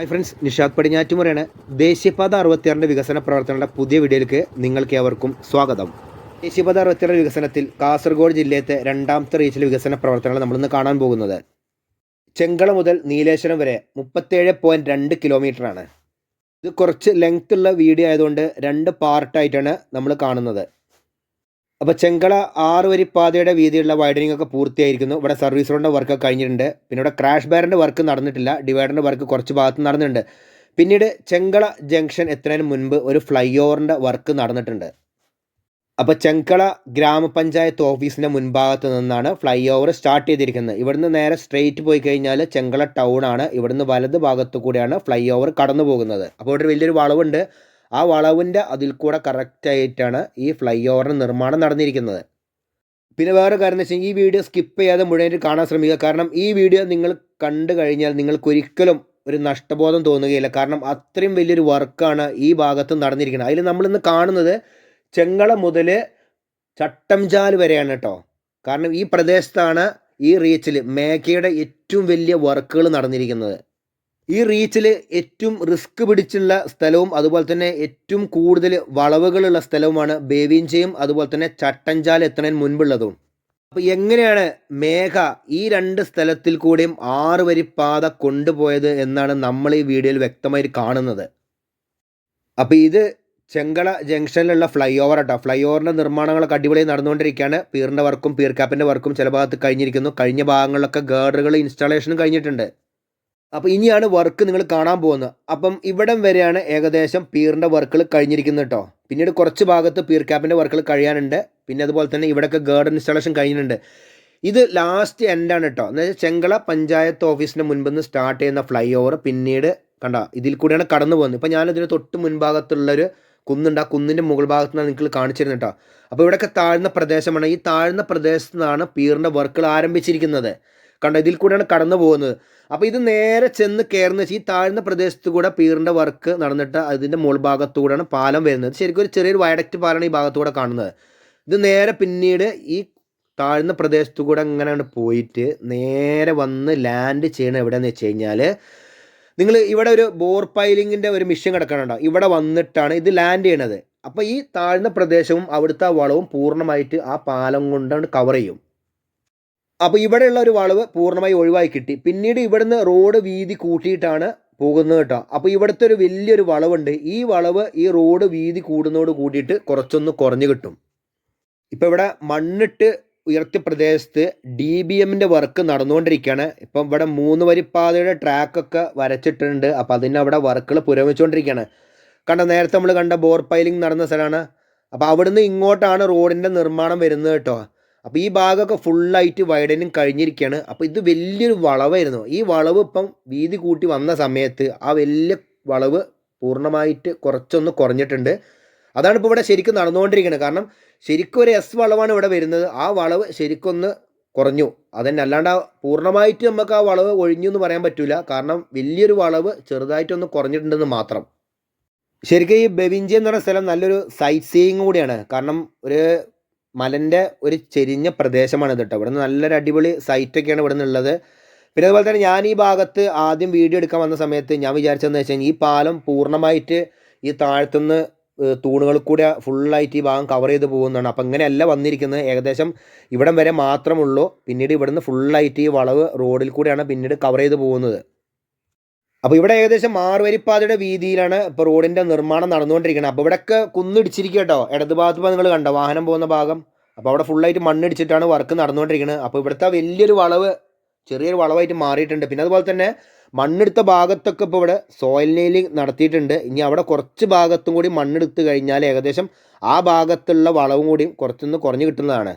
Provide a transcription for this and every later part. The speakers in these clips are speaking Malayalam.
ഹായ് ഫ്രണ്ട്സ് നിഷാദ് പടിഞ്ഞാറ്റുമുറയാണ് ദേശീയപാത അറുപത്തിയാറിന്റെ വികസന പ്രവർത്തനങ്ങളുടെ പുതിയ വീഡിയോയിലേക്ക് നിങ്ങൾക്ക് ഏവർക്കും സ്വാഗതം. ദേശീയപാത അറുപത്തിയാറ് വികസനത്തിൽ കാസർഗോഡ് ജില്ലയത്തെ രണ്ടാമത്തെ റീച്ചിലെ വികസന പ്രവർത്തനങ്ങൾ നമ്മളിന്ന് കാണാൻ പോകുന്നത്. ചെങ്കള മുതൽ നീലേശ്വരം വരെ മുപ്പത്തേഴ് പോയിന്റ് രണ്ട് കിലോമീറ്ററാണ് ഇത് കുറച്ച് ലെങ്ത്തുള്ള വീഡിയോ ആയതുകൊണ്ട് രണ്ട് പാർട്ടായിട്ടാണ് നമ്മൾ കാണുന്നത്. അപ്പോൾ ചെങ്കള ആറ് വരി പാതയുടെ വീതിയുള്ള വൈഡനിങ് ഒക്കെ പൂർത്തിയായിരിക്കുന്നു. ഇവിടെ സർവീസ് റോഡിന്റെ വർക്ക് കഴിഞ്ഞിട്ടുണ്ട്. പിന്നെ ഇവിടെ ക്രാഷ് ബാറിന്റെ വർക്ക് നടന്നിട്ടില്ല. ഡിവൈഡറിന്റെ വർക്ക് കുറച്ച് ഭാഗത്ത് നടന്നിട്ടുണ്ട്. പിന്നീട് ചെങ്കള ജംഗ്ഷൻ എത്തുന്നതിന് മുൻപ് ഒരു ഫ്ലൈ ഓവറിന്റെ വർക്ക് നടന്നിട്ടുണ്ട്. അപ്പോൾ ചെങ്കള ഗ്രാമപഞ്ചായത്ത് ഓഫീസിന്റെ മുൻഭാഗത്ത് നിന്നാണ് ഫ്ലൈ ഓവർ സ്റ്റാർട്ട് ചെയ്തിരിക്കുന്നത്. ഇവിടുന്ന് നേരെ സ്ട്രെയിറ്റ് പോയി കഴിഞ്ഞാൽ ചെങ്കള ടൗൺ ആണ്. ഇവിടുന്ന് വലത് ഭാഗത്തു കൂടിയാണ് ഫ്ലൈ ഓവർ കടന്നു പോകുന്നത് അപ്പോൾ ഇവിടെ വലിയൊരു വളവുണ്ട്. ആ വളവിന്റെ അതിൽ കൂടെ കറക്റ്റായിട്ടാണ് ഈ ഫ്ലൈ ഓവറിന് നിർമ്മാണം നടന്നിരിക്കുന്നത്. പിന്നെ വേറെ കാര്യം എന്ന് വെച്ചാൽ ഈ വീഡിയോ സ്കിപ്പ് ചെയ്യാതെ മുഴുവനായിട്ട് കാണാൻ ശ്രമിക്കുക. കാരണം ഈ വീഡിയോ നിങ്ങൾ കണ്ടു കഴിഞ്ഞാൽ നിങ്ങൾക്കൊരിക്കലും ഒരു നഷ്ടബോധം തോന്നുകയില്ല. കാരണം അത്രയും വലിയൊരു വർക്കാണ് ഈ ഭാഗത്ത് നടന്നിരിക്കുന്നത്. അതിൽ നമ്മളിന്ന് കാണുന്നത് ചെങ്ങള മുതൽ ചട്ടംചാൽ വരെയാണ് കേട്ടോ. കാരണം ഈ പ്രദേശത്താണ് ഈ റീച്ചിൽ മേഘയുടെ ഏറ്റവും വലിയ വർക്കുകൾ നടന്നിരിക്കുന്നത്. ഈ റീച്ചിൽ ഏറ്റവും റിസ്ക് പിടിച്ചുള്ള സ്ഥലവും അതുപോലെ തന്നെ ഏറ്റവും കൂടുതൽ വളവുകളുള്ള സ്ഥലവുമാണ് ബേവിഞ്ചയും അതുപോലെ തന്നെ ചട്ടഞ്ചാൽ എത്തുന്നതിന് മുൻപുള്ളതും. അപ്പോൾ എങ്ങനെയാണ് മേഘ ഈ രണ്ട് സ്ഥലത്തിൽ കൂടിയും ആറ് വരി പാത കൊണ്ടുപോയത് എന്നാണ് നമ്മൾ ഈ വീഡിയോയിൽ വ്യക്തമായി കാണുന്നത്. അപ്പോൾ ഇത് ചെങ്കള ജംഗ്ഷനിലുള്ള ഫ്ലൈ ഓവർ കേട്ടോ ഫ്ലൈ ഓവറിന്റെ നിർമ്മാണങ്ങളൊക്കെ അടിപൊളി നടന്നുകൊണ്ടിരിക്കുകയാണ് പീറിന്റെ വർക്കും പീർ ക്യാപ്പിന്റെ വർക്കും ചില ഭാഗത്ത് കഴിഞ്ഞിരിക്കുന്നു. കഴിഞ്ഞ ഭാഗങ്ങളിലൊക്കെ ഗേർഡറുകൾ ഇൻസ്റ്റാളേഷനും കഴിഞ്ഞിട്ടുണ്ട്. അപ്പോൾ ഇനിയാണ് വർക്ക് നിങ്ങൾ കാണാൻ പോകുന്നത്. അപ്പം ഇവിടം വരെയാണ് ഏകദേശം പീറിന്റെ വർക്കുകൾ കഴിഞ്ഞിരിക്കുന്നത് കേട്ടോ പിന്നീട് കുറച്ച് ഭാഗത്ത് പീർ ക്യാപ്പിന്റെ വർക്കുകൾ കഴിയാനുണ്ട്. പിന്നെ അതുപോലെ തന്നെ ഇവിടെയൊക്കെ ഗാർഡൻ ഇൻസ്റ്റാളേഷൻ കഴിഞ്ഞിട്ടുണ്ട്. ഇത് ലാസ്റ്റ് എൻഡാണ് കേട്ടോ എന്ന് ചെങ്കള പഞ്ചായത്ത് ഓഫീസിന്റെ മുൻപിൽ നിന്ന് സ്റ്റാർട്ട് ചെയ്യുന്ന ഫ്ലൈ ഓവർ പിന്നീട് കണ്ട ഇതിൽ കൂടെയാണ് കടന്നു പോകുന്നത്. ഇപ്പോൾ ഞാനിതിന് തൊട്ട് മുൻഭാഗത്തുള്ളൊരു കുന്നുണ്ട്. ആ കുന്നിന്റെ മുകൾ ഭാഗത്ത് നിന്നാണ് നിങ്ങൾക്ക് കാണിച്ചിരുന്നത് കേട്ടോ അപ്പോൾ ഇവിടെയൊക്കെ താഴ്ന്ന പ്രദേശമാണ്. ഈ താഴ്ന്ന പ്രദേശത്തു നിന്നാണ് പീറിന്റെ വർക്കുകൾ ആരംഭിച്ചിരിക്കുന്നത്. കണ്ടോ? ഇതിൽ കൂടെയാണ് കടന്നു പോകുന്നത്. അപ്പോൾ ഇത് നേരെ ചെന്ന് കയറുന്ന ഈ താഴ്ന്ന പ്രദേശത്ത് കൂടെ പീറിന്റെ വർക്ക് നടന്നിട്ട് അതിന്റെ മുകൾ ഭാഗത്തൂടെയാണ് പാലം വരുന്നത്. ശരിക്കും ഒരു ചെറിയൊരു വയഡക്റ്റ് പാലമാണ് ഈ ഭാഗത്തൂടെ കാണുന്നത്. ഇത് നേരെ പിന്നീട് ഈ താഴ്ന്ന പ്രദേശത്തു കൂടെ അങ്ങനെയാണ് പോയിട്ട് നേരെ വന്ന് ലാൻഡ് ചെയ്യണം എവിടെയെന്ന് വെച്ച് കഴിഞ്ഞാൽ നിങ്ങൾ ഇവിടെ ഒരു ബോർ പൈലിങ്ങിന്റെ ഒരു മിഷൻ കിടക്കണുണ്ടോ? ഇവിടെ വന്നിട്ടാണ് ഇത് ലാൻഡ് ചെയ്യണത്. അപ്പോൾ ഈ താഴ്ന്ന പ്രദേശവും അവിടുത്തെ വളവും പൂർണമായിട്ട് ആ പാലം കൊണ്ടാണ് കവർ ചെയ്യും. അപ്പോൾ ഇവിടെയുള്ള ഒരു വളവ് പൂർണമായി ഒഴിവായി കിട്ടി. പിന്നീട് ഇവിടുന്ന് റോഡ് വീതി കൂട്ടിയിട്ടാണ് പോകുന്നത് കേട്ടോ. അപ്പോൾ ഇവിടുത്തെ ഒരു വലിയൊരു വളവുണ്ട്. ഈ വളവ് ഈ റോഡ് വീതി കൂടുന്നതോട് കൂടിയിട്ട് കുറച്ചൊന്ന് കുറഞ്ഞു കിട്ടും. ഇപ്പോൾ ഇവിടെ മണ്ണിട്ട് ഉയർത്തിയ പ്രദേശത്ത് ഡി ബി എമ്മിന്റെ വർക്ക് നടന്നുകൊണ്ടിരിക്കുകയാണ്. ഇപ്പം ഇവിടെ മൂന്ന് വരിപ്പാതയുടെ ട്രാക്കൊക്കെ വരച്ചിട്ടുണ്ട്. അപ്പോൾ അതിന് അവിടെ വർക്കുകൾ പുരോഗമിച്ചുകൊണ്ടിരിക്കുകയാണ്. കണ്ട നേരത്തെ നമ്മൾ കണ്ട ബോർ പൈലിംഗ് നടന്ന സ്ഥലമാണ്. അപ്പോൾ അവിടുന്ന് ഇങ്ങോട്ടാണ് റോഡിന്റെ നിർമ്മാണം വരുന്നത് കേട്ടോ. അപ്പോൾ ഈ ഭാഗമൊക്കെ ഫുള്ളായിട്ട് വൈഡനിങ് കഴിഞ്ഞിരിക്കുകയാണ്. അപ്പോൾ ഇത് വലിയൊരു വളവായിരുന്നു. ഈ വളവ് ഇപ്പം വീതി കൂട്ടി വന്ന സമയത്ത് ആ വലിയ വളവ് പൂർണമായിട്ട് കുറച്ചൊന്ന് കുറഞ്ഞിട്ടുണ്ട്. അതാണ് ഇപ്പോൾ ഇവിടെ ശരിക്കും നടന്നുകൊണ്ടിരിക്കുന്നത് കാരണം ശരിക്കും ഒരു എസ് വളവാണ് ഇവിടെ വരുന്നത്. ആ വളവ് ശരിക്കൊന്ന് കുറഞ്ഞു. അതന്നെ. അല്ലാണ്ട് പൂർണമായിട്ട് നമുക്ക് ആ വളവ് ഒഴിഞ്ഞു എന്ന് പറയാൻ പറ്റില്ല കാരണം വലിയൊരു വളവ് ചെറുതായിട്ടൊന്ന് കുറഞ്ഞിട്ടുണ്ടെന്ന് മാത്രം. ശരിക്കും ഈ ബെവിഞ്ചി എന്ന് പറയുന്ന സ്ഥലം നല്ലൊരു സൈറ്റ് സീയിങ് കൂടിയാണ്. കാരണം ഒരു മലന്റെ ഒരു ചെരിഞ്ഞ പ്രദേശമാണ് ഇത് കേട്ടോ ഇവിടെ നിന്ന് നല്ലൊരു അടിപൊളി സൈറ്റൊക്കെയാണ് ഇവിടെ നിന്നുള്ളത് പിന്നെ അതുപോലെ തന്നെ ഞാൻ ഈ ഭാഗത്ത് ആദ്യം വീഡിയോ എടുക്കാൻ വന്ന സമയത്ത് ഞാൻ വിചാരിച്ചതെന്ന് വെച്ചാൽ ഈ പാലം പൂർണമായിട്ട് ഈ താഴത്തുനിന്ന് തൂണുകൾ കൂടെ ഫുള്ളായിട്ട് ഈ ഭാഗം കവർ ചെയ്ത് പോകുന്നതാണ്. അപ്പം ഇങ്ങനെയല്ല വന്നിരിക്കുന്നത്. ഏകദേശം ഇവിടം വരെ മാത്രമുള്ളൂ. പിന്നീട് ഇവിടുന്ന് ഫുള്ളായിട്ട് ഈ വളവ് റോഡിൽ കൂടെയാണ് പിന്നീട് കവർ ചെയ്ത് പോകുന്നത്. അപ്പോൾ ഇവിടെ ഏകദേശം മാറുവരിപ്പാതയുടെ വീതിയിലാണ് ഇപ്പോൾ റോഡിന്റെ നിർമ്മാണം നടന്നുകൊണ്ടിരിക്കുന്നത് അപ്പോൾ ഇവിടെയൊക്കെ കുന്നിടിച്ചിരിക്കുക കേട്ടോ. ഇടത് ഭാഗത്ത് നിങ്ങൾ കണ്ടോ വാഹനം പോകുന്ന ഭാഗം. അപ്പോൾ അവിടെ ഫുള്ളായിട്ട് മണ്ണിടിച്ചിട്ടാണ് വർക്ക് നടന്നുകൊണ്ടിരിക്കുന്നത് അപ്പോൾ ഇവിടുത്തെ വലിയൊരു വളവ് ചെറിയൊരു വളവായിട്ട് മാറിയിട്ടുണ്ട്. പിന്നെ അതുപോലെ തന്നെ മണ്ണെടുത്ത ഭാഗത്തൊക്കെ ഇപ്പോൾ ഇവിടെ സോയിൽ നെയിലിംഗ് നടത്തിയിട്ടുണ്ട്. ഇനി അവിടെ കുറച്ച് ഭാഗത്തും കൂടി മണ്ണെടുത്ത് കഴിഞ്ഞാൽ ഏകദേശം ആ ഭാഗത്തുള്ള വളവും കൂടിയും കുറച്ചൊന്ന് കുറഞ്ഞു കിട്ടുന്നതാണ്.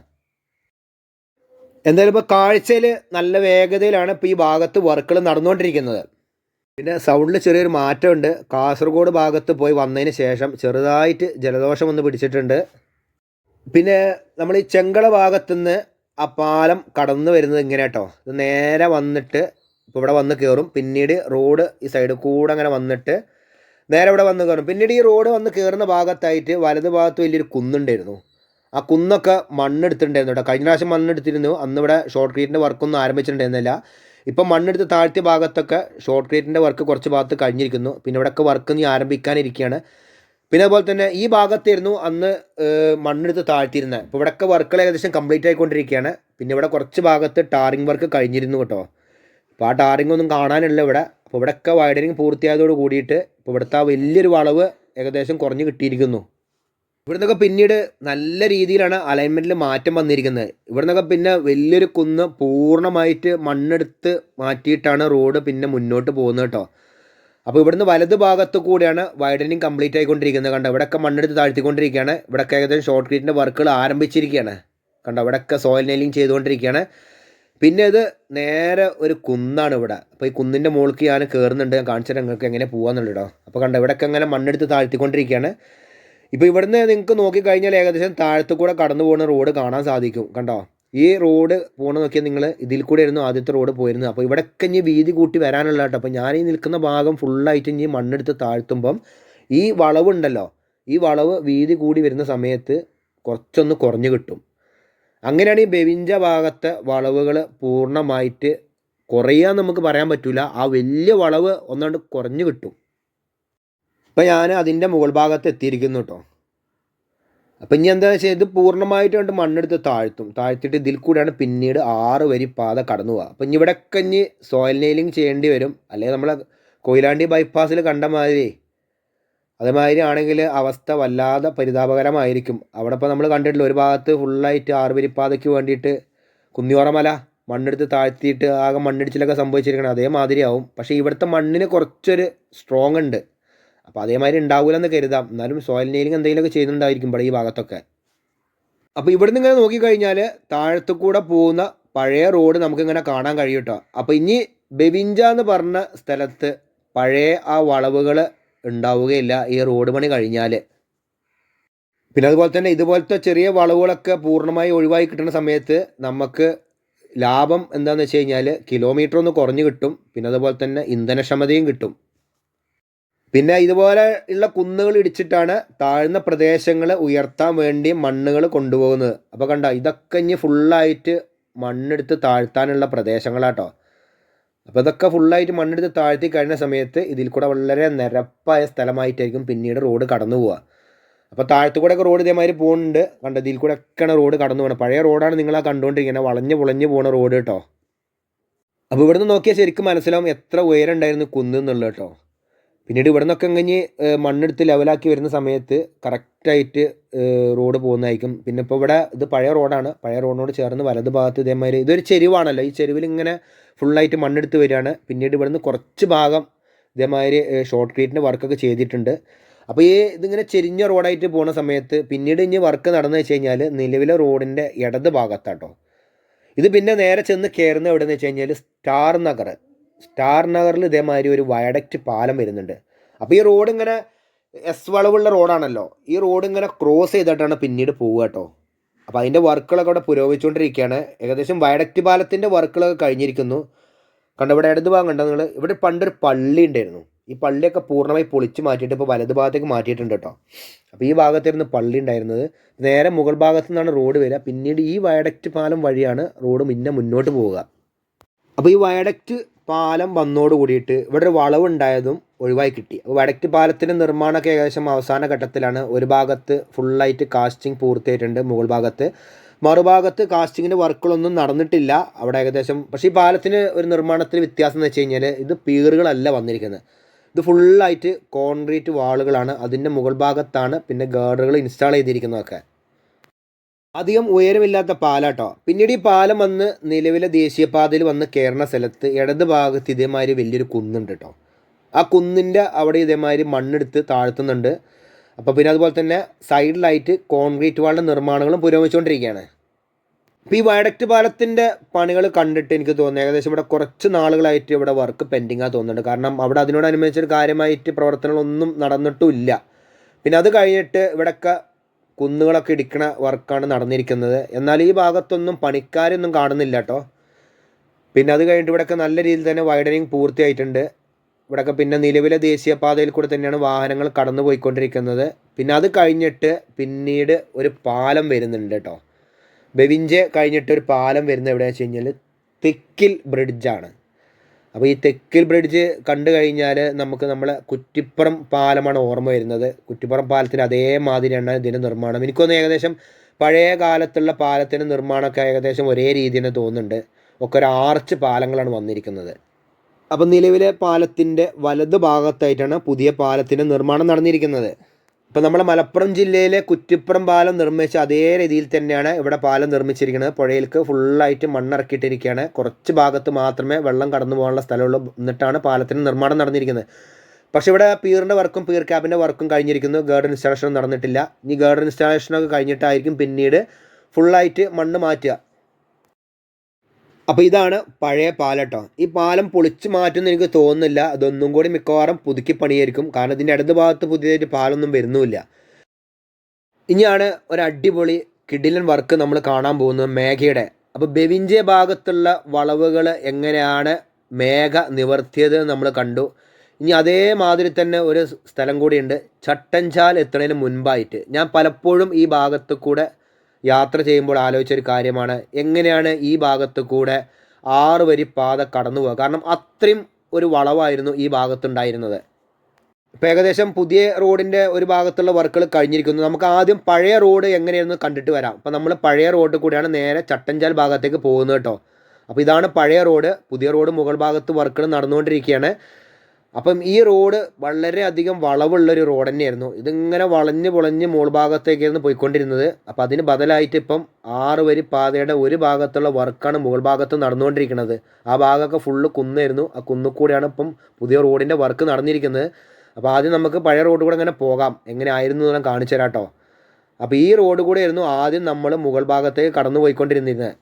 എന്തായാലും ഇപ്പോൾ കാഴ്ചയിൽ നല്ല വേഗതയിലാണ് ഇപ്പോൾ ഈ ഭാഗത്ത് വർക്കുകൾ നടന്നുകൊണ്ടിരിക്കുന്നത്. പിന്നെ സൗണ്ടിൽ ചെറിയൊരു മാറ്റമുണ്ട്. കാസർഗോഡ് ഭാഗത്ത് പോയി വന്നതിന് ശേഷം ചെറുതായിട്ട് ജലദോഷം ഒന്ന് പിടിച്ചിട്ടുണ്ട്. പിന്നെ നമ്മൾ ഈ ചെങ്കള ഭാഗത്തുനിന്ന് ആ പാലം കടന്നു വരുന്നത് ഇങ്ങനെ കേട്ടോ. ഇത് നേരെ വന്നിട്ട് ഇപ്പോൾ ഇവിടെ വന്ന് കയറും പിന്നീട് റോഡ് ഈ സൈഡിൽ കൂടെ അങ്ങനെ വന്നിട്ട് നേരെ ഇവിടെ വന്ന് കയറും പിന്നീട് ഈ റോഡ് വന്ന് കയറുന്ന ഭാഗത്തായിട്ട് വലത് ഭാഗത്ത് വലിയൊരു കുന്നുണ്ടായിരുന്നു. ആ കുന്നൊക്കെ മണ്ണെടുത്തിട്ടുണ്ടായിരുന്നു കേട്ടോ. കഴിഞ്ഞ പ്രാവശ്യം മണ്ണെടുത്തിരുന്നു. അന്ന് ഇവിടെ ഷോർട്ട് ക്രീറ്റിന്റെ വർക്കൊന്നും ആരംഭിച്ചിട്ടുണ്ടായിരുന്നില്ല. ഇപ്പം മണ്ണെടുത്ത് താഴ്ത്തിയ ഭാഗത്തൊക്കെ ഷോർട്ട് ക്രീറ്റിന്റെ വർക്ക് കുറച്ച് ഭാഗത്ത് കഴിഞ്ഞിരിക്കുന്നു. പിന്നെ ഇവിടെയൊക്കെ വർക്ക് ഇനി ആരംഭിക്കാനിരിക്കുകയാണ്. പിന്നെ അതുപോലെ തന്നെ ഈ ഭാഗത്തായിരുന്നു അന്ന് മണ്ണെടുത്ത് താഴ്ത്തിയിരുന്നത് അപ്പോൾ ഇവിടെയൊക്കെ വർക്കുകൾ ഏകദേശം കംപ്ലീറ്റ് ആയിക്കൊണ്ടിരിക്കുകയാണ്. പിന്നെ ഇവിടെ കുറച്ച് ഭാഗത്ത് ടാറിംഗ് വർക്ക് കഴിഞ്ഞിരുന്നു കേട്ടോ. അപ്പോൾ ആ ടാറിങ് ഒന്നും കാണാനില്ല ഇവിടെ. അപ്പോൾ ഇവിടെയൊക്കെ വൈഡനിങ് പൂർത്തിയായതോട് കൂടിയിട്ട് ഇപ്പോൾ ഇവിടുത്തെ ആ വലിയൊരു വളവ് ഏകദേശം കുറഞ്ഞ് കിട്ടിയിരിക്കുന്നു. ഇവിടുന്നൊക്കെ പിന്നീട് നല്ല രീതിയിലാണ് അലൈൻമെന്റിൽ മാറ്റം വന്നിരിക്കുന്നത്. ഇവിടുന്നൊക്കെ പിന്നെ വലിയൊരു കുന്ന് പൂർണമായിട്ട് മണ്ണെടുത്ത് മാറ്റിയിട്ടാണ് റോഡ് പിന്നെ മുന്നോട്ട് പോകുന്നത് കേട്ടോ അപ്പോൾ ഇവിടുന്ന് വലത് ഭാഗത്ത് കൂടിയാണ് വൈഡനിങ് കംപ്ലീറ്റ് ആയിക്കൊണ്ടിരിക്കുന്നത് കണ്ടോ? ഇവിടെയൊക്കെ മണ്ണെടുത്ത് താഴ്ത്തിക്കൊണ്ടിരിക്കുകയാണ്. ഇവിടെയൊക്കെ ഏകദേശം ഷോർട്ട് ക്രീറ്റിന്റെ വർക്കുകൾ ആരംഭിച്ചിരിക്കുകയാണ്. കണ്ടോ? ഇവിടെയൊക്കെ സോയിൽ നെയിലിംഗ് ചെയ്തുകൊണ്ടിരിക്കുകയാണ്. പിന്നെ ഇത് നേരെ ഒരു കുന്നാണ് ഇവിടെ. അപ്പോൾ ഈ കുന്നിന്റെ മുകളിലേക്ക് ഞാൻ കയറുന്നുണ്ട് ഞാൻ കാണിച്ചിട്ട് നിങ്ങൾക്ക് എങ്ങനെ പോകാമെന്നുള്ളൂ കേട്ടോ അപ്പോൾ കണ്ടോ? ഇവിടെയൊക്കെ അങ്ങനെ മണ്ണെടുത്ത് താഴ്ത്തിക്കൊണ്ടിരിക്കുകയാണ്. ഇപ്പോൾ ഇവിടുന്ന് നിങ്ങൾക്ക് നോക്കിക്കഴിഞ്ഞാൽ ഏകദേശം താഴത്തു കൂടെ കടന്നു പോകുന്ന റോഡ് കാണാൻ സാധിക്കും കണ്ടോ? ഈ റോഡ് പോകണം നോക്കിയാൽ നിങ്ങൾ ഇതിൽ കൂടെ ആയിരുന്നു ആദ്യത്തെ റോഡ് പോയിരുന്നത്. അപ്പോൾ ഇവിടെയൊക്കെ ഇനി വീതി കൂട്ടി വരാനുള്ള കേട്ടോ. അപ്പോൾ ഞാൻ ഈ നിൽക്കുന്ന ഭാഗം ഫുള്ളായിട്ട് ഇനി മണ്ണെടുത്ത് താഴ്ത്തുമ്പം ഈ വളവുണ്ടല്ലോ ഈ വളവ് വീതി കൂടി വരുന്ന സമയത്ത് കുറച്ചൊന്ന് കുറഞ്ഞു കിട്ടും. അങ്ങനെയാണ് ഈ ബെവിഞ്ച ഭാഗത്തെ വളവുകൾ പൂർണമായിട്ട് കുറയാൻ നമുക്ക് പറയാൻ പറ്റില്ല ആ വലിയ വളവ് ഒന്നാണ്ട് കുറഞ്ഞു കിട്ടും. ഇപ്പം ഞാൻ അതിന്റെ മുകൾ ഭാഗത്ത് എത്തിയിരിക്കുന്നു കേട്ടോ അപ്പം ഇനി എന്താ വെച്ചാൽ ഇത് പൂർണമായിട്ട് കണ്ട് മണ്ണെടുത്ത് താഴ്ത്തും. താഴ്ത്തിയിട്ട് ഇതിൽ കൂടെയാണ് പിന്നീട് ആറ് വരി പാത കടന്നു പോകുക അപ്പം ഇനി ഇവിടെയൊക്കെ ഇനി സോയിൽ നെയിലിംഗ് ചെയ്യേണ്ടി വരും. അല്ലെങ്കിൽ നമ്മളെ കൊയിലാണ്ടി ബൈപ്പാസിൽ കണ്ട മാതിരി. അതേമാതിരി ആണെങ്കിൽ അവസ്ഥ വല്ലാതെ പരിതാപകരമായിരിക്കും. അവിടെ ഇപ്പോൾ നമ്മൾ കണ്ടിട്ടില്ല ഒരു ഭാഗത്ത് ഫുള്ളായിട്ട് ആറ് വരി പാതയ്ക്ക് വേണ്ടിയിട്ട് കുന്നിയോറമല മണ്ണെടുത്ത് താഴ്ത്തിയിട്ട് ആകെ മണ്ണിടിച്ചിലൊക്കെ സംഭവിച്ചിരിക്കണം അതേമാതിരി ആവും. പക്ഷേ ഇവിടുത്തെ മണ്ണിന് കുറച്ചൊരു സ്ട്രോങ് ഉണ്ട്. അപ്പോൾ അതേമാതിരി ഉണ്ടാവില്ലെന്ന് കരുതാം. എന്നാലും സോയിൽ നെയിലിംഗ് എന്തെങ്കിലുമൊക്കെ ചെയ്യുന്നുണ്ടായിരിക്കും ഇവിടെ ഈ ഭാഗത്തൊക്കെ. അപ്പോൾ ഇവിടുന്ന് ഇങ്ങനെ നോക്കിക്കഴിഞ്ഞാൽ താഴത്തു കൂടെ പോകുന്ന പഴയ റോഡ് നമുക്കിങ്ങനെ കാണാൻ കഴിയും കേട്ടോ അപ്പോൾ ഇനി ബെവിഞ്ച എന്ന് പറഞ്ഞ സ്ഥലത്ത് പഴയ ആ വളവുകൾ ഉണ്ടാവുകയില്ല ഈ റോഡ് പണി കഴിഞ്ഞാൽ പിന്നെ അതുപോലെ തന്നെ ഇതുപോലത്തെ ചെറിയ വളവുകളൊക്കെ പൂർണമായി ഒഴിവായി കിട്ടുന്ന സമയത്ത് നമുക്ക് ലാഭം എന്താണെന്ന് വെച്ച് കഴിഞ്ഞാൽ കിലോമീറ്റർ ഒന്ന് കുറഞ്ഞു കിട്ടും. പിന്നെ അതുപോലെ തന്നെ ഇന്ധനക്ഷമതയും കിട്ടും. പിന്നെ ഇതുപോലെ ഉള്ള കുന്നുകൾ ഇടിച്ചിട്ടാണ് താഴ്ന്ന പ്രദേശങ്ങൾ ഉയർത്താൻ വേണ്ടി മണ്ണുകൾ കൊണ്ടുപോകുന്നത്. അപ്പോൾ കണ്ട ഇതൊക്കെ ഇനി ഫുള്ളായിട്ട് മണ്ണെടുത്ത് താഴ്ത്താനുള്ള പ്രദേശങ്ങളാട്ടോ. അപ്പോൾ ഇതൊക്കെ ഫുള്ളായിട്ട് മണ്ണെടുത്ത് താഴ്ത്തി കഴിഞ്ഞ സമയത്ത് ഇതിൽ കൂടെ വളരെ നിരപ്പായ സ്ഥലമായിട്ടായിരിക്കും പിന്നീട് റോഡ് കടന്നു പോവുക. അപ്പോൾ താഴത്തു ഒക്കെ റോഡ് ഇതേമാതിരി പോകുന്നുണ്ട്. കണ്ട ഇതിൽ കൂടെ ഒക്കെയാണ് റോഡ് കടന്നു പോകണം പഴയ റോഡാണ് നിങ്ങൾ ആ കണ്ടുകൊണ്ടിരിക്കുന്നത്. വളഞ്ഞ് പുളഞ്ഞ് പോകുന്ന റോഡ് കേട്ടോ. അപ്പോൾ ഇവിടുന്ന് നോക്കിയാൽ ശരിക്കും മനസ്സിലാവും എത്ര ഉയരം ഉണ്ടായിരുന്നു കുന്ന് എന്നുള്ളത് കേട്ടോ. പിന്നീട് ഇവിടെ നിന്നൊക്കെ കഴിഞ്ഞ് മണ്ണെടുത്ത് ലെവലാക്കി വരുന്ന സമയത്ത് കറക്റ്റായിട്ട് റോഡ് പോകുന്നതായിരിക്കും. പിന്നെ ഇപ്പോൾ ഇവിടെ ഇത് പഴയ റോഡാണ് പഴയ റോഡിനോട് ചേർന്ന് വലത് ഭാഗത്ത് ഇതേമാതിരി ഇതൊരു ചെരുവാണല്ലോ. ഈ ചെരുവിൽ ഇങ്ങനെ ഫുള്ളായിട്ട് മണ്ണെടുത്ത് വരികയാണ്. പിന്നീട് ഇവിടുന്ന് കുറച്ച് ഭാഗം ഇതേമാതിരി ഷോർട്ട് ക്രീറ്റിന്റെ വർക്കൊക്കെ ചെയ്തിട്ടുണ്ട്. അപ്പോൾ ഈ ഇതിങ്ങനെ ചെരിഞ്ഞ റോഡായിട്ട് പോകുന്ന സമയത്ത് പിന്നീട് ഇനി വർക്ക് നടന്നു വെച്ച് കഴിഞ്ഞാൽ നിലവിലെ റോഡിന്റെ ഇടത് ഭാഗത്താട്ടോ. ഇത് പിന്നെ നേരെ ചെന്ന് കയറുന്ന എവിടെയെന്ന് വെച്ച് കഴിഞ്ഞാൽ സ്റ്റാർ നഗർ. സ്റ്റാർ നഗറിൽ ഇതേമാതിരി ഒരു വയഡക്റ്റ് പാലം വരുന്നുണ്ട്. അപ്പോൾ ഈ റോഡ് ഇങ്ങനെ എസ് വളവുള്ള റോഡാണല്ലോ. ഈ റോഡ് ഇങ്ങനെ ക്രോസ് ചെയ്തിട്ടാണ് പിന്നീട് പോവുക കേട്ടോ. അപ്പോൾ അതിന്റെ വർക്കുകളൊക്കെ അവിടെ പുരോഗമിച്ചുകൊണ്ടിരിക്കുകയാണ്. ഏകദേശം വയഡക്റ്റ് പാലത്തിന്റെ വർക്കുകളൊക്കെ കഴിഞ്ഞിരിക്കുന്നു. കണ്ടോ ഇവിടെ ഇടത് ഭാഗം കണ്ടോ നിങ്ങൾ ഇവിടെ പണ്ടൊരു പള്ളി ഉണ്ടായിരുന്നു. ഈ പള്ളിയൊക്കെ പൂർണമായി പൊളിച്ച് മാറ്റിയിട്ട് ഇപ്പോൾ വലത് ഭാഗത്തേക്ക് മാറ്റിയിട്ടുണ്ട് കേട്ടോ. അപ്പോൾ ഈ ഭാഗത്തായിരുന്നു പള്ളി ഉണ്ടായിരുന്നത്. നേരെ മുകൾ ഭാഗത്തു നിന്നാണ് റോഡ് വരിക. പിന്നീട് ഈ വയഡക്റ്റ് പാലം വഴിയാണ് റോഡ് പിന്നെ മുന്നോട്ട് പോവുക. അപ്പോൾ ഈ വയഡക്റ്റ് പാലം വന്നോട് കൂടിയിട്ട് ഇവിടെ ഒരു വളവുണ്ടായതും ഒഴിവായി കിട്ടി. വടക്ക് പാലത്തിന്റെ നിർമ്മാണമൊക്കെ ഏകദേശം അവസാന ഘട്ടത്തിലാണ്. ഒരു ഭാഗത്ത് ഫുള്ളായിട്ട് കാസ്റ്റിംഗ് പൂർത്തിയായിട്ടുണ്ട് മുകൾ ഭാഗത്ത്. മറുഭാഗത്ത് കാസ്റ്റിങ്ങിന്റെ വർക്കുകളൊന്നും നടന്നിട്ടില്ല. അവിടെ ഏകദേശം പക്ഷേ ഈ പാലത്തിന് ഒരു നിർമ്മാണത്തിൽ വ്യത്യാസം എന്ന് വെച്ച് കഴിഞ്ഞാൽ ഇത് പീറുകളല്ല വന്നിരിക്കുന്നത്. ഇത് ഫുള്ളായിട്ട് കോൺക്രീറ്റ് വാളുകളാണ്. അതിന്റെ മുകൾ ഭാഗത്താണ് പിന്നെ ഗാർഡറുകൾ ഇൻസ്റ്റാൾ ചെയ്തിരിക്കുന്നതൊക്കെ. അധികം ഉയരമില്ലാത്ത പാലാട്ടോ. പിന്നീട് ഈ പാലം വന്ന് നിലവിലെ ദേശീയപാതയിൽ വന്ന് കയറുന്ന സ്ഥലത്ത് ഇടത് ഭാഗത്ത് ഇതേമാതിരി വലിയൊരു കുന്നുണ്ട് കേട്ടോ ആ കുന്നിന്റെ അവിടെ ഇതേമാതിരി മണ്ണെടുത്ത് താഴ്ത്തുന്നുണ്ട്. അപ്പോൾ പിന്നെ അതുപോലെ തന്നെ സൈഡിലായിട്ട് കോൺക്രീറ്റ് വാളിന്റെ നിർമ്മാണങ്ങളും പുരോഗമിച്ചുകൊണ്ടിരിക്കുകയാണ്. ഇപ്പോൾ ഈ വയഡക്റ്റ് പാലത്തിന്റെ പണികൾ കണ്ടിട്ട് എനിക്ക് തോന്നുന്നു. ഏകദേശം ഇവിടെ കുറച്ച് നാളുകളായിട്ട് ഇവിടെ വർക്ക് പെൻഡിങ്ങാ തോന്നുന്നുണ്ട്. കാരണം അവിടെ അതിനോടനുബന്ധിച്ചൊരു കാര്യമായിട്ട് പ്രവർത്തനങ്ങളൊന്നും നടന്നിട്ടുമില്ല പിന്നെ അത് കഴിഞ്ഞിട്ട് ഇവിടെയൊക്കെ കുന്നുകളൊക്കെ ഇടിക്കണ വർക്കാണ് നടന്നിരിക്കുന്നത്. എന്നാൽ ഈ ഭാഗത്തൊന്നും പണിക്കാരൊന്നും കാണുന്നില്ല കേട്ടോ പിന്നെ അത് കഴിഞ്ഞിട്ട് ഇവിടെയൊക്കെ നല്ല രീതിയിൽ തന്നെ വൈഡനിങ് പൂർത്തിയായിട്ടുണ്ട്. ഇവിടെയൊക്കെ പിന്നെ നിലവിലെ ദേശീയപാതയിൽ കൂടെ തന്നെയാണ് വാഹനങ്ങൾ കടന്നു പോയിക്കൊണ്ടിരിക്കുന്നത് പിന്നെ അത് കഴിഞ്ഞിട്ട് പിന്നീട് ഒരു പാലം വരുന്നുണ്ട് കേട്ടോ ബെവിഞ്ചെ കഴിഞ്ഞിട്ട് ഒരു പാലം വരുന്നത് എവിടെയാണെന്ന് വെച്ച് കഴിഞ്ഞാൽ തിക്കിൽ ബ്രിഡ്ജാണ്. അപ്പോൾ ഈ തെക്കിൽ ബ്രിഡ്ജ് കണ്ടു കഴിഞ്ഞാൽ നമുക്ക് നമ്മളെ കുറ്റിപ്പുറം പാലമാണ് ഓർമ്മ വരുന്നത്. കുറ്റിപ്പുറം പാലത്തിന് അതേമാതിരിയാണ് ഇതിന്റെ നിർമ്മാണം. എനിക്കൊന്ന് ഏകദേശം പഴയ കാലത്തുള്ള പാലത്തിന്റെ നിർമ്മാണമൊക്കെ ഏകദേശം ഒരേ രീതി തന്നെ തോന്നുന്നുണ്ട്. ഒക്കെ ഒരു ആർച്ച് പാലങ്ങളാണ് വന്നിരിക്കുന്നത്. അപ്പം നിലവിലെ പാലത്തിന്റെ വലത് ഭാഗത്തായിട്ടാണ് പുതിയ പാലത്തിന്റെ നിർമ്മാണം നടന്നിരിക്കുന്നത്. ഇപ്പം നമ്മളെ മലപ്പുറം ജില്ലയിലെ കുറ്റിപ്പുറം പാലം നിർമ്മിച്ച അതേ രീതിയിൽ തന്നെയാണ് ഇവിടെ പാലം നിർമ്മിച്ചിരിക്കുന്നത്. പുഴയിലേക്ക് ഫുള്ളായിട്ട് മണ്ണിറക്കിയിട്ടിരിക്കുകയാണ്. കുറച്ച് ഭാഗത്ത് മാത്രമേ വെള്ളം കടന്നു പോകാനുള്ള സ്ഥലമുള്ളൂ. എന്നിട്ടാണ് പാലത്തിന് നിർമ്മാണം നടന്നിരിക്കുന്നത്. പക്ഷേ ഇവിടെ പീറിന്റെ വർക്കും പീർ ക്യാബിന്റെ വർക്കും കഴിഞ്ഞിരിക്കുന്നു. ഗേർഡ് ഇൻസ്റ്റാളേഷനും നടന്നിട്ടില്ല. ഇനി ഗേർഡ് ഇൻസ്റ്റാളേഷനൊക്കെ കഴിഞ്ഞിട്ടായിരിക്കും പിന്നീട് ഫുള്ളായിട്ട് മണ്ണ് മാറ്റുക. അപ്പോൾ ഇതാണ് പഴയ പാലട്ടോ. ഈ പാലം പൊളിച്ച് മാറ്റുമെന്ന് എനിക്ക് തോന്നുന്നില്ല. അതൊന്നും കൂടി മിക്കവാറും പുതുക്കി പണിയായിരിക്കും. കാരണം ഇതിന്റെ ഇടത് ഭാഗത്ത് പുതിയതായിട്ട് പാലൊന്നും വരുന്നുമില്ല. ഇനിയാണ് ഒരു അടിപൊളി കിഡിലൻ വർക്ക് നമ്മൾ കാണാൻ പോകുന്നത് മേഘയുടെ. അപ്പോൾ ബെവിഞ്ചെ ഭാഗത്തുള്ള വളവുകൾ എങ്ങനെയാണ് മേഘ നിവർത്തിയത് നമ്മൾ കണ്ടു. ഇനി അതേമാതിരി തന്നെ ഒരു സ്ഥലം കൂടിയുണ്ട്. ചട്ടഞ്ചാൽ എത്തുന്നതിന് മുൻപായിട്ട്. ഞാൻ പലപ്പോഴും ഈ ഭാഗത്ത് കൂടെ യാത്ര ചെയ്യുമ്പോൾ ആലോചിച്ചൊരു കാര്യമാണ്. എങ്ങനെയാണ് ഈ ഭാഗത്ത് കൂടെ ആറ് വരി പാത കടന്നു പോകുക കാരണം അത്രയും ഒരു വളവായിരുന്നു ഈ ഭാഗത്തുണ്ടായിരുന്നത്. ഇപ്പോൾ ഏകദേശം പുതിയ റോഡിന്റെ ഒരു ഭാഗത്തുള്ള വർക്കുകൾ കഴിഞ്ഞിരിക്കുന്നു. നമുക്ക് ആദ്യം പഴയ റോഡ് എങ്ങനെയായിരുന്നു കണ്ടിട്ട് വരാം. അപ്പോൾ നമ്മൾ പഴയ റോഡ് കൂടിയാണ് നേരെ ചട്ടഞ്ചാൽ ഭാഗത്തേക്ക് പോകുന്നത് കേട്ടോ. അപ്പോൾ ഇതാണ് പഴയ റോഡ്. പുതിയ റോഡ് മുകൾ ഭാഗത്ത് വർക്കുകൾ നടന്നുകൊണ്ടിരിക്കുകയാണ്. അപ്പം ഈ റോഡ് വളരെയധികം വളവുള്ളൊരു റോഡ് തന്നെയായിരുന്നു. ഇതിങ്ങനെ വളഞ്ഞ് പൊളഞ്ഞ് മുകൾ ഭാഗത്തേക്കായിരുന്നു പോയിക്കൊണ്ടിരുന്നത്. അപ്പോൾ അതിന് ബദലായിട്ട് ഇപ്പം ആറ് വരി പാതയുടെ ഒരു ഭാഗത്തുള്ള വർക്കാണ് മുകൾ ഭാഗത്ത് നടന്നുകൊണ്ടിരിക്കുന്നത്. ആ ഭാഗമൊക്കെ ഫുള്ള് കുന്നായിരുന്നു. ആ കുന്നിൽ കൂടെയാണ് ഇപ്പം പുതിയ റോഡിന്റെ വർക്ക് നടന്നിരിക്കുന്നത്. അപ്പോൾ ആദ്യം നമുക്ക് പഴയ റോഡ് കൂടെ ഇങ്ങനെ പോകാം. എങ്ങനെ ആയിരുന്നു എന്ന് കാണിച്ചു തരാം കേട്ടോ. അപ്പോൾ ഈ റോഡ് കൂടെ ആയിരുന്നു ആദ്യം നമ്മൾ മുകൾ ഭാഗത്തേക്ക് കടന്നു പോയിക്കൊണ്ടിരുന്നിരുന്നത്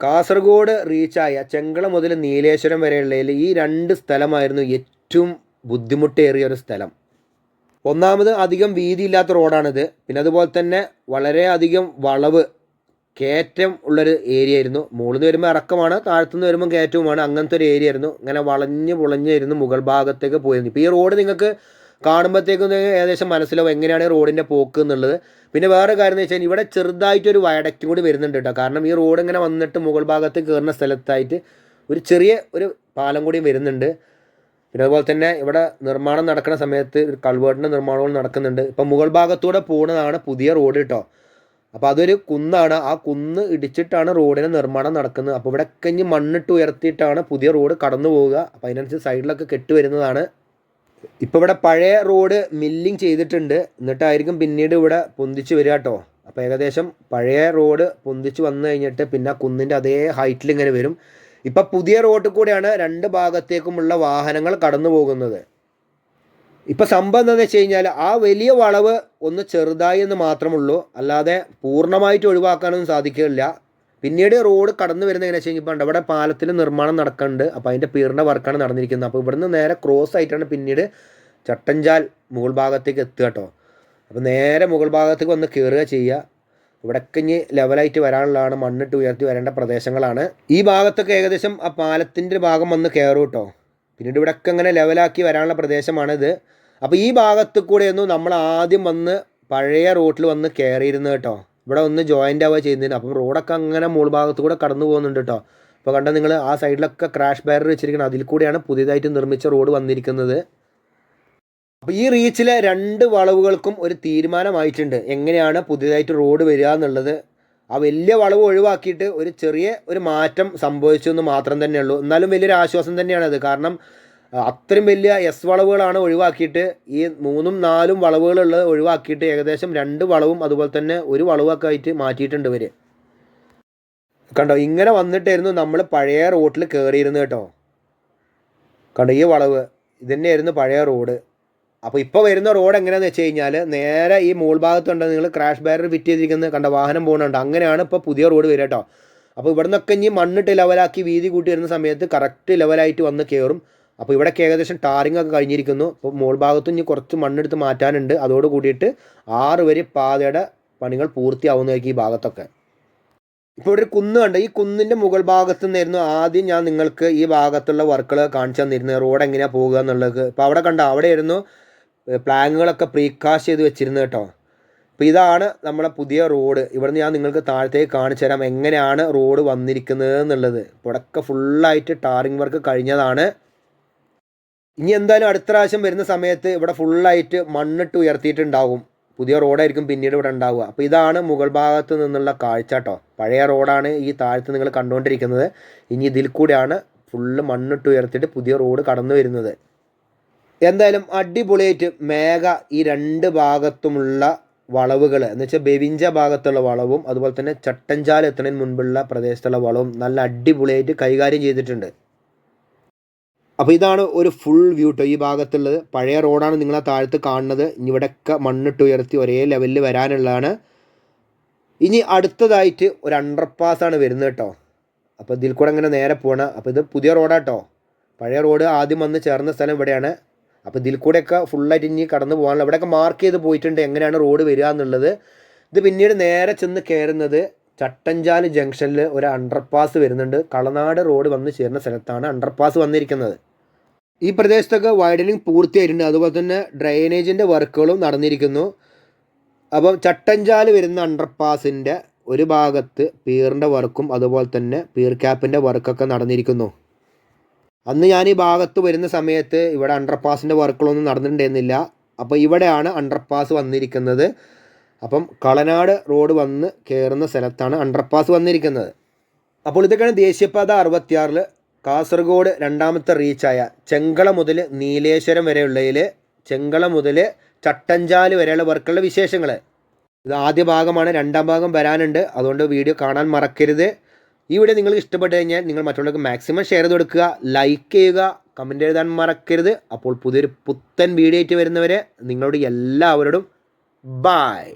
കാസർഗോഡ് റീച്ചായ ചെങ്കള മുതൽ നീലേശ്വരം വരെയുള്ളതിൽ ഈ രണ്ട് സ്ഥലമായിരുന്നു ബുദ്ധിമുട്ടേറിയ ഒരു സ്ഥലം. ഒന്നാമത് അധികം വീതിയില്ലാത്ത റോഡാണിത്. പിന്നെ അതുപോലെ തന്നെ വളരെ അധികം വളവ് കയറ്റം ഉള്ളൊരു ഏരിയ ആയിരുന്നു. മുകളിൽ നിന്ന് വരുമ്പോൾ ഇറക്കമാണ് താഴത്തുനിന്ന് വരുമ്പോൾ കയറ്റവുമാണ്. അങ്ങനത്തെ ഒരു ഏരിയ ആയിരുന്നു. ഇങ്ങനെ വളഞ്ഞ് പുളഞ്ഞായിരുന്നു മുകൾ ഭാഗത്തേക്ക് പോയിരുന്നു. ഇപ്പോൾ ഈ റോഡ് നിങ്ങൾക്ക് കാണുമ്പോഴത്തേക്കും ഏകദേശം മനസ്സിലാവും എങ്ങനെയാണ് റോഡിന്റെ പോക്ക് എന്നുള്ളത്. പിന്നെ വേറെ കാര്യം എന്ന് വെച്ചാൽ ഇവിടെ ചെറുതായിട്ടൊരു വയഡക്റ്റും കൂടി വരുന്നുണ്ട് കേട്ടോ. കാരണം ഈ റോഡ് ഇങ്ങനെ വന്നിട്ട് മുകൾ ഭാഗത്ത് കയറുന്ന സ്ഥലത്തായിട്ട് ഒരു ചെറിയ ഒരു പാലം കൂടി വരുന്നുണ്ട്. പിന്നെ അതുപോലെ തന്നെ ഇവിടെ നിർമ്മാണം നടക്കുന്ന സമയത്ത് ഒരു കൾവേർട്ടിന്റെ നിർമ്മാണവും നടക്കുന്നുണ്ട്. ഇപ്പം മുകൾ ഭാഗത്തൂടെ പോകുന്നതാണ് പുതിയ റോഡ് കേട്ടോ അപ്പോൾ അതൊരു കുന്നാണ്. ആ കുന്ന് ഇടിച്ചിട്ടാണ് റോഡിന്റെ നിർമ്മാണം നടക്കുന്നത്. അപ്പോൾ ഇവിടെ കഞ്ഞി മണ്ണിട്ട് ഉയർത്തിയിട്ടാണ് പുതിയ റോഡ് കടന്നു പോവുക. അപ്പോൾ അതിനനുസരിച്ച് സൈഡിലൊക്കെ കെട്ട് വരുന്നതാണ്. ഇപ്പോൾ ഇവിടെ പഴയ റോഡ് മില്ലിങ് ചെയ്തിട്ടുണ്ട്. എന്നിട്ടായിരിക്കും പിന്നീട് ഇവിടെ പൊന്തിച്ച് വരിക കേട്ടോ അപ്പോൾ ഏകദേശം പഴയ റോഡ് പൊന്തിച്ച് വന്നു കഴിഞ്ഞിട്ട് പിന്നെ കുന്നിന്റെ അതേ ഹൈറ്റിൽ ഇങ്ങനെ വരും. ഇപ്പം പുതിയ റോഡിൽ കൂടെയാണ് രണ്ട് ഭാഗത്തേക്കുമുള്ള വാഹനങ്ങൾ കടന്നു പോകുന്നത് ഇപ്പം സംഭവം എന്താണെന്ന് വെച്ച് കഴിഞ്ഞാൽ ആ വലിയ വളവ് ഒന്ന് ചെറുതായി എന്ന് മാത്രമുള്ളൂ. അല്ലാതെ പൂർണമായിട്ട് ഒഴിവാക്കാനൊന്നും സാധിക്കില്ല പിന്നീട് റോഡ് കടന്നു വരുന്ന എങ്ങനെ വെച്ച് കഴിഞ്ഞാൽ അവിടെ പാലത്തിൽ നിർമ്മാണം നടക്കുന്നുണ്ട്. അപ്പോൾ അതിന്റെ പീറിന്റെ വർക്കാണ് നടന്നിരിക്കുന്നത്. അപ്പോൾ ഇവിടുന്ന് നേരെ ക്രോസ് ആയിട്ടാണ് പിന്നീട് ചട്ടഞ്ചാൽ മുകൾ ഭാഗത്തേക്ക് എത്തുക കേട്ടോ. അപ്പോൾ നേരെ മുകൾ ഭാഗത്തേക്ക് വന്ന് കയറുക ചെയ്യുക. ഇവിടൊക്കെ ഇനി ലെവലായിട്ട് വരാനുള്ളതാണ് മണ്ണിട്ട് ഉയർത്തി വരേണ്ട പ്രദേശങ്ങളാണ്. ഈ ഭാഗത്തൊക്കെ ഏകദേശം ആ പാലത്തിന്റെ ഭാഗം വന്ന് കയറും കേട്ടോ. പിന്നീട് ഇവിടൊക്കെ ഇങ്ങനെ ലെവലാക്കി വരാനുള്ള പ്രദേശമാണിത് അപ്പോൾ ഈ ഭാഗത്ത് കൂടെയൊന്നും നമ്മൾ ആദ്യം വന്ന് പഴയ റോട്ടിൽ വന്ന് കയറിയിരുന്നു കേട്ടോ. ഇവിടെ ഒന്ന് ജോയിന്റ് ആവുക ചെയ്യുന്നതിന് അപ്പം റോഡൊക്കെ അങ്ങനെ മുകൾ ഭാഗത്ത് കൂടെ കടന്നു പോകുന്നുണ്ട് കേട്ടോ. അപ്പോൾ കണ്ട നിങ്ങൾ ആ സൈഡിലൊക്കെ ക്രാഷ് ബാരർ വെച്ചിരിക്കുന്നത് അതിൽ കൂടെയാണ് പുതിയതായിട്ട് നിർമ്മിച്ച റോഡ് വന്നിരിക്കുന്നത്. അപ്പോൾ ഈ റീച്ചിലെ രണ്ട് വളവുകൾക്കും ഒരു തീരുമാനമായിട്ടുണ്ട്. എങ്ങനെയാണ് പുതിയതായിട്ട് റോഡ് വരിക എന്നുള്ളത്? ആ വലിയ വളവ് ഒഴിവാക്കിയിട്ട് ഒരു ചെറിയ ഒരു മാറ്റം സംഭവിച്ചു എന്ന് മാത്രം തന്നെയുള്ളൂ എന്നാലും വലിയൊരു ആശ്വാസം തന്നെയാണത് കാരണം അത്രയും വലിയ എസ് വളവുകളാണ് ഒഴിവാക്കിയിട്ട് ഈ മൂന്നും നാലും വളവുകളുള്ളത് ഒഴിവാക്കിയിട്ട് ഏകദേശം രണ്ട് വളവും അതുപോലെ തന്നെ ഒരു വളവൊക്കെ ആയിട്ട് മാറ്റിയിട്ടുണ്ട് ഇവർ കണ്ടോ? ഇങ്ങനെ വന്നിട്ടായിരുന്നു നമ്മൾ പഴയ റോട്ടിൽ കയറിയിരുന്നു കേട്ടോ. കണ്ടോ? ഈ വളവ്. ഇതന്നെയായിരുന്നു പഴയ റോഡ് അപ്പോൾ ഇപ്പോൾ വരുന്ന റോഡ് എങ്ങനെയാണെന്ന് വെച്ച് കഴിഞ്ഞാൽ നേരെ ഈ മോൾ ഭാഗത്തുണ്ട് നിങ്ങൾ ക്രാഷ് ബാരർ ഫിറ്റ് ചെയ്തിരിക്കുന്നത് കണ്ട വാഹനം പോകുന്നുണ്ട് അങ്ങനെയാണ് ഇപ്പോൾ പുതിയ റോഡ് വരിക കേട്ടോ അപ്പോൾ ഇവിടെ നിന്നൊക്കെ ഇനി മണ്ണിട്ട് ലെവലാക്കി വീതി കൂട്ടി വരുന്ന സമയത്ത് കറക്റ്റ് ലെവലായിട്ട് വന്ന് കയറും അപ്പോൾ ഇവിടെയൊക്കെ ഏകദേശം ടാറിംഗ് ഒക്കെ കഴിഞ്ഞിരിക്കുന്നു. അപ്പോൾ മോൾ ഭാഗത്തും ഇനി കുറച്ച് മണ്ണെടുത്ത് മാറ്റാനുണ്ട്. അതോട് കൂടിയിട്ട് ആറ് വരെ പാതയുടെ പണികൾ പൂർത്തിയാവുന്നതായിരിക്കും ഈ ഭാഗത്തൊക്കെ. ഇപ്പോൾ ഇവിടെ ഒരു കുന്ന് കണ്ട്. ഈ കുന്നിന്റെ മുകൾ ഭാഗത്തു നിന്നായിരുന്നു ആദ്യം ഞാൻ നിങ്ങൾക്ക് ഈ ഭാഗത്തുള്ള വർക്കുകൾ കാണിച്ചു തന്നിരുന്നത്. റോഡ് എങ്ങനെയാണ് പോകുക എന്നുള്ളത്. ഇപ്പോൾ അവിടെ കണ്ട? അവിടെയായിരുന്നു പ്ലാങ്ങുകളൊക്കെ പ്രീകാസ്റ്റ് ചെയ്ത് വെച്ചിരുന്നത് കേട്ടോ. അപ്പോൾ ഇതാണ് നമ്മളെ പുതിയ റോഡ്. ഇവിടുന്ന് ഞാൻ നിങ്ങൾക്ക് താഴത്തേക്ക് കാണിച്ചു തരാം എങ്ങനെയാണ് റോഡ് വന്നിരിക്കുന്നത് എന്നുള്ളത്. ഇവിടെയൊക്കെ ഫുള്ളായിട്ട് ടാറിങ് വർക്ക് കഴിഞ്ഞതാണ്. ഇനി എന്തായാലും അടുത്ത പ്രാവശ്യം വരുന്ന സമയത്ത് ഇവിടെ ഫുള്ളായിട്ട് മണ്ണിട്ട് ഉയർത്തിയിട്ടുണ്ടാകും. പുതിയ റോഡായിരിക്കും പിന്നീട് ഇവിടെ ഉണ്ടാവുക. അപ്പോൾ ഇതാണ് മുകൾ ഭാഗത്ത് നിന്നുള്ള കാഴ്ച കേട്ടോ. പഴയ റോഡാണ് ഈ താഴത്ത് നിങ്ങൾ കണ്ടുകൊണ്ടിരിക്കുന്നത്. ഇനി ഇതിൽ കൂടെയാണ് ഫുള്ള് മണ്ണിട്ട് ഉയർത്തിയിട്ട് പുതിയ റോഡ് കടന്നു വരുന്നത്. എന്തായാലും അടിപൊളിയായിട്ട് മേഘ ഈ രണ്ട് ഭാഗത്തുമുള്ള വളവുകൾ എന്ന് വെച്ചാൽ ബെവിഞ്ച ഭാഗത്തുള്ള വളവും അതുപോലെ തന്നെ ചട്ടഞ്ചാൽ എത്തുന്നതിന് മുൻപുള്ള പ്രദേശത്തുള്ള വളവും നല്ല അടിപൊളിയായിട്ട് കൈകാര്യം ചെയ്തിട്ടുണ്ട്. അപ്പോൾ ഇതാണ് ഒരു ഫുൾ വ്യൂ കേട്ടോ ഈ ഭാഗത്തുള്ളത്. പഴയ റോഡാണ് നിങ്ങൾ ആ താഴത്ത് കാണുന്നത്. ഇനി ഇവിടെയൊക്കെ മണ്ണിട്ട് ഉയർത്തി ഒരേ ലെവലിൽ വരാനുള്ളതാണ്. ഇനി അടുത്തതായിട്ട് ഒരു അണ്ടർപാസ് ആണ് വരുന്നത് കേട്ടോ. അപ്പോൾ ഇതിൽ കൂടെ അങ്ങനെ നേരെ പോകണം അപ്പോൾ ഇത് പുതിയ റോഡാട്ടോ പഴയ റോഡ് ആദ്യം വന്ന് ചേർന്ന സ്ഥലം ഇവിടെയാണ്. അപ്പോൾ ഇതിൽ കൂടെയൊക്കെ ഫുള്ളായിട്ട് ഇനി കടന്നു പോകാനുള്ള ഇവിടെയൊക്കെ മാർക്ക് ചെയ്ത് പോയിട്ടുണ്ട്. എങ്ങനെയാണ് റോഡ് വരിക എന്നുള്ളത്. ഇത് പിന്നീട് നേരെ ചെന്ന് കയറുന്നത് ചട്ടഞ്ചാൽ ജംഗ്ഷനിൽ ഒരു അണ്ടർപാസ് വരുന്നുണ്ട്. കളനാട് റോഡ് വന്ന് ചേരുന്ന സ്ഥലത്താണ് അണ്ടർപാസ് വന്നിരിക്കുന്നത്. ഈ പ്രദേശത്തൊക്കെ വൈഡനിങ് പൂർത്തിയായിട്ടുണ്ട്. അതുപോലെ തന്നെ ഡ്രൈനേജിന്റെ വർക്കുകളും നടന്നിരിക്കുന്നു. അപ്പം ചട്ടഞ്ചാൽ വരുന്ന അണ്ടർപാസിന്റെ ഒരു ഭാഗത്ത് പീറിന്റെ വർക്കും അതുപോലെ തന്നെ പീർ ക്യാപ്പിന്റെ വർക്കൊക്കെ നടന്നിരിക്കുന്നു. അന്ന് ഞാൻ ഈ ഭാഗത്ത് വരുന്ന സമയത്ത് ഇവിടെ അണ്ടർപാസിന്റെ വർക്കുകളൊന്നും നടന്നിട്ടുണ്ടായിരുന്നില്ല. അപ്പോൾ ഇവിടെയാണ് അണ്ടർപാസ് വന്നിരിക്കുന്നത്. അപ്പം കളനാട് റോഡ് വന്ന് കയറുന്ന സ്ഥലത്താണ് അണ്ടർപാസ് വന്നിരിക്കുന്നത്. അപ്പോൾ ഇതൊക്കെയാണ് ദേശീയപാത അറുപത്തിയാറിൽ കാസർഗോഡ് രണ്ടാമത്തെ റീച്ചായ ചെങ്കള മുതൽ നീലേശ്വരം വരെയുള്ളതിൽ ചെങ്കള മുതൽ ചട്ടഞ്ചാൽ വരെയുള്ള വർക്കുകളുടെ വിശേഷങ്ങൾ ഇത് ആദ്യ ഭാഗമാണ് രണ്ടാം ഭാഗം വരാനുണ്ട്. അതുകൊണ്ട് വീഡിയോ കാണാൻ മറക്കരുത്. ഈ വീഡിയോ നിങ്ങൾക്ക് ഇഷ്ടപ്പെട്ട് കഴിഞ്ഞാൽ നിങ്ങൾ മറ്റുള്ളവർക്ക് മാക്സിമം ഷെയർ ചെയ്ത് കൊടുക്കുക ലൈക്ക് ചെയ്യുക കമന്റ് എഴുതാൻ മറക്കരുത്. അപ്പോൾ പുതിയൊരു പുത്തൻ വീഡിയോ ആയിട്ട് വരുന്നവരെ നിങ്ങളോട് എല്ലാവരോടും ബായ്